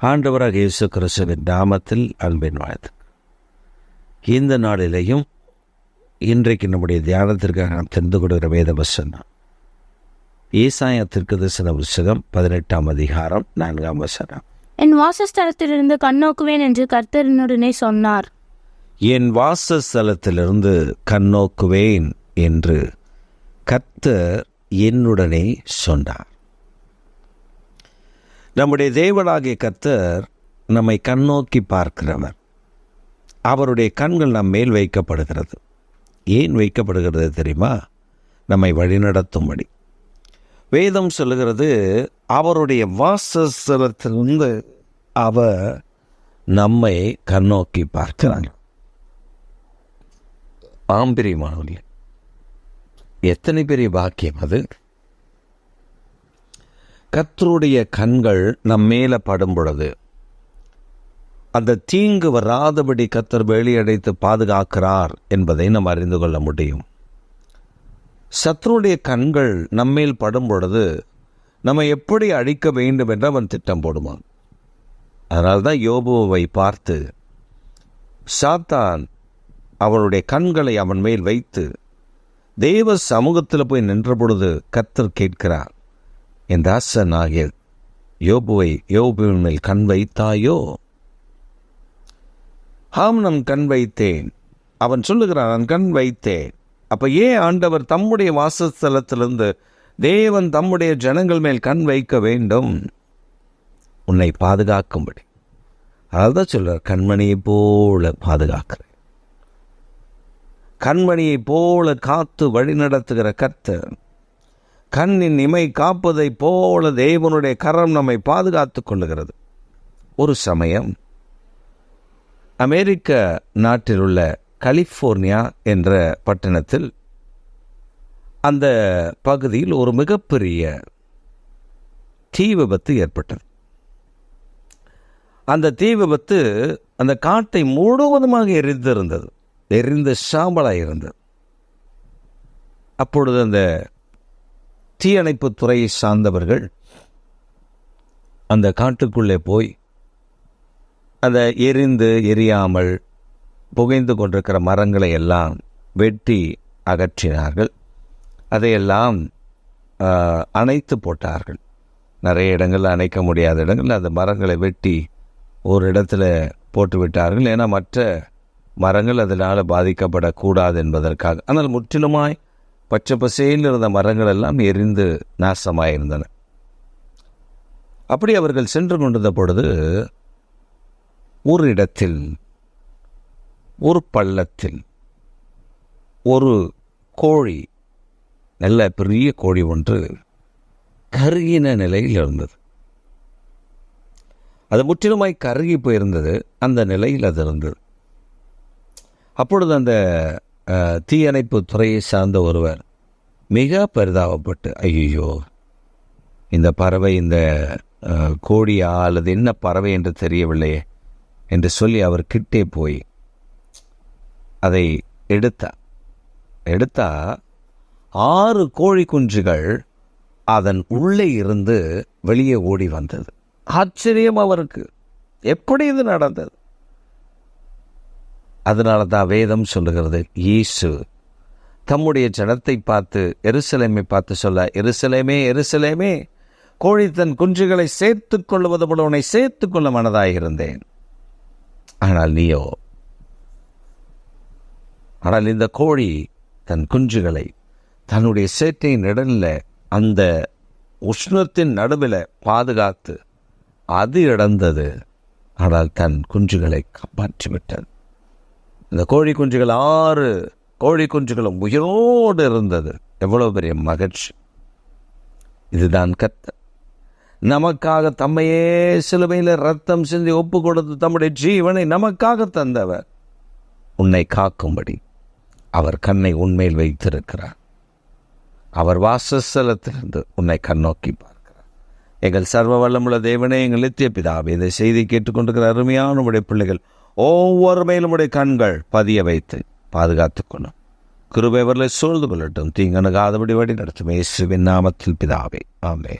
ஆண்டவராக இயேசு கிறிஸ்துவின் நாமத்தில் அன்பின் வாழ்த்து இந்த நாளிலேயும் இன்றைக்கு நம்முடைய தியானத்திற்காக நாம் தெரிந்து கொடுக்கிற வேத வசனம். ஈசாயத்திற்கு தரிசன புஸ்தகம் பதினெட்டாம் அதிகாரம் நான்காம் வசனம். என் வாசஸ்தலத்திலிருந்து கண்ணோக்குவேன் என்று கர்த்தர் என்னுடனே சொன்னார். என் வாசஸ்தலத்திலிருந்து கண்ணோக்குவேன் என்று கர்த்தர் என்னுடனே சொன்னார். நம்முடைய தேவனாகிய கர்த்தர் நம்மை கண்ணோக்கி பார்க்கிறவர். அவருடைய கண்கள் நம் மேல் வைக்கப்படுகிறது. ஏன் வைக்கப்படுகிறது தெரியுமா? நம்மை வழிநடத்தும்படி. வேதம் சொல்லுகிறது அவருடைய வாசஸ்தலத்திலிருந்து அவர் நம்மை கண்ணோக்கி பார்க்கிறாங்க ஆம்பிரியமானவர்கள் எத்தனை பெரிய பாக்கியம் அது? கத்தருடைய கண்கள் நம் மேலே படும் பொழுது அந்த தீங்கு வராதபடி கத்தர் வேலியடைத்து பாதுகாக்கிறார் என்பதை நாம் அறிந்து கொள்ள முடியும். சத்ருடைய கண்கள் நம்மேல் படும் பொழுது நம்ம எப்படி அழிக்க வேண்டும் என்று அவன் திட்டம் போடுவான். அதனால்தான் யோபுவை பார்த்து சாத்தான் அவனுடைய கண்களை அவன் மேல் வைத்து தேவ சமூகத்தில் போய் நின்ற பொழுது கத்தர் கேட்கிறார். என் தாசன் ஆகிய யோபுவை யோபுவின் மேல் கண் வைத்தாயோ? ஆம் நான் கண் வைத்தேன். அவன் சொல்லுகிறான் நான் கண் வைத்தேன். அப்ப ஏன் ஆண்டவர் தம்முடைய வாசஸ்தலத்திலிருந்து தேவன் தம்முடைய ஜனங்கள் மேல் கண் வைக்க வேண்டும்? உன்னை பாதுகாக்கும்படி. அதான் சொல்கிறார் கண்மணியை போல பாதுகாக்கிறேன். கண்மணியை போல காத்து வழிநடத்துகிற கர்த்தர் கண்ணின் இமை காப்பதைப் போல தேவனுடைய கரம் நம்மை பாதுகாத்து கொள்ளுகிறது. ஒரு சமயம் அமெரிக்க நாட்டில் உள்ள கலிஃபோர்னியா என்ற பட்டணத்தில் அந்த பகுதியில் ஒரு மிகப்பெரிய தீ விபத்து ஏற்பட்டது. அந்த தீ விபத்து அந்த காட்டை முழுவதுமாக எரிந்திருந்தது. எரிந்த சாம்பலாக இருந்தது. அப்பொழுது அந்த தீயணைப்பு துறையை சார்ந்தவர்கள் அந்த காட்டுக்குள்ளே போய் அதை எரிந்து எரியாமல் புகைந்து கொண்டிருக்கிற மரங்களை எல்லாம் வெட்டி அகற்றினார்கள். அதையெல்லாம் அணைத்து போட்டார்கள். நிறைய இடங்களில் அணைக்க முடியாத இடங்களில் அந்த மரங்களை வெட்டி ஒரு இடத்துல போட்டு விட்டார்கள் ஏன்னா மற்ற மரங்கள் அதனால் பாதிக்கப்படக்கூடாது என்பதற்காக. ஆனால் முற்றிலுமாய் பச்சை பசையில் இருந்த மரங்கள் எல்லாம் எரிந்து நாசமாயிருந்தன. அப்படி அவர்கள் சென்று கொண்டிருந்த பொழுது ஒரு இடத்தில் ஒரு பள்ளத்தில் ஒரு கோழி நல்ல பெரிய கோழி ஒன்று கருகின நிலையில் இருந்தது. அது முற்றிலுமாய் கருகி போயிருந்தது. அந்த நிலையில் அது இருந்தது. அப்பொழுது அந்த தீயணைப்பு துறையை சார்ந்த ஒருவர் மிக பரிதாபப்பட்டு ஐயோ இந்த பறவை இந்த அஹ், கோழியா அல்லது என்ன பறவை என்று தெரியவில்லையே என்று சொல்லி அவர் கிட்டே போய் அதை எடுத்தார். எடுத்தா ஆறு கோழி குஞ்சுகள் அதன் உள்ளே இருந்து வெளியே ஓடி வந்தது. ஆச்சரியம் அவருக்கு. எப்படி இது நடந்தது? அதனால தான் வேதம் சொல்லுகிறது இயேசு தம்முடைய ஜனத்தை பார்த்து எருசலேமை பார்த்து சொல்ல எருசலேமே எருசலேமே கோழி தன் குஞ்சுகளை சேர்த்துக் கொள்வது போல உன்னை சேர்த்துக் கொள்ள மனதாயிருந்தேன் ஆனால் நீயோ ஆனால் இந்த கோழி தன் குஞ்சுகளை தன்னுடைய சேட்டையின் இடனில் அந்த உஷ்ணத்தின் நடுவில் பாதுகாத்து அது இழந்தது ஆனால் தன் குஞ்சுகளை காப்பாற்றிவிட்டது. இந்த கோழி குஞ்சுகள் ஆறு கோழி குஞ்சுகளும் உயிரோடு இருந்தது. எவ்வளோ பெரிய மகிழ்ச்சி. இதுதான் கத்த நமக்காக தம்மையே சிலுவையில் ரத்தம் சிந்தி ஒப்பு கொடுத்து தம்முடைய ஜீவனை நமக்காக தந்தவர். உன்னை காக்கும்படி அவர் கண்ணை உண்மையில் வைத்திருக்கிறார். அவர் வாசஸ்தலத்திலிருந்து உன்னை கண்ணோக்கி பார்க்கிறார். எங்கள் சர்வ வல்லமுள்ள தேவனே எங்கள் நித்திய பிதாவே இதை செய்தி கேட்டுக்கொண்டிருக்கிற அருமையான உடைய பிள்ளைகள் ஒவ்வொரு மேலும் உடைய கண்கள் பதிய வைத்து பாதுகாத்துக்கொள்ளும் கிருபை அவர்களை சூழ்ந்து கொள்ளட்டும். தீங்கணுகாதபடி வழி நடத்தும். இயேசுவின் நாமத்தில் பிதாவே. ஆமே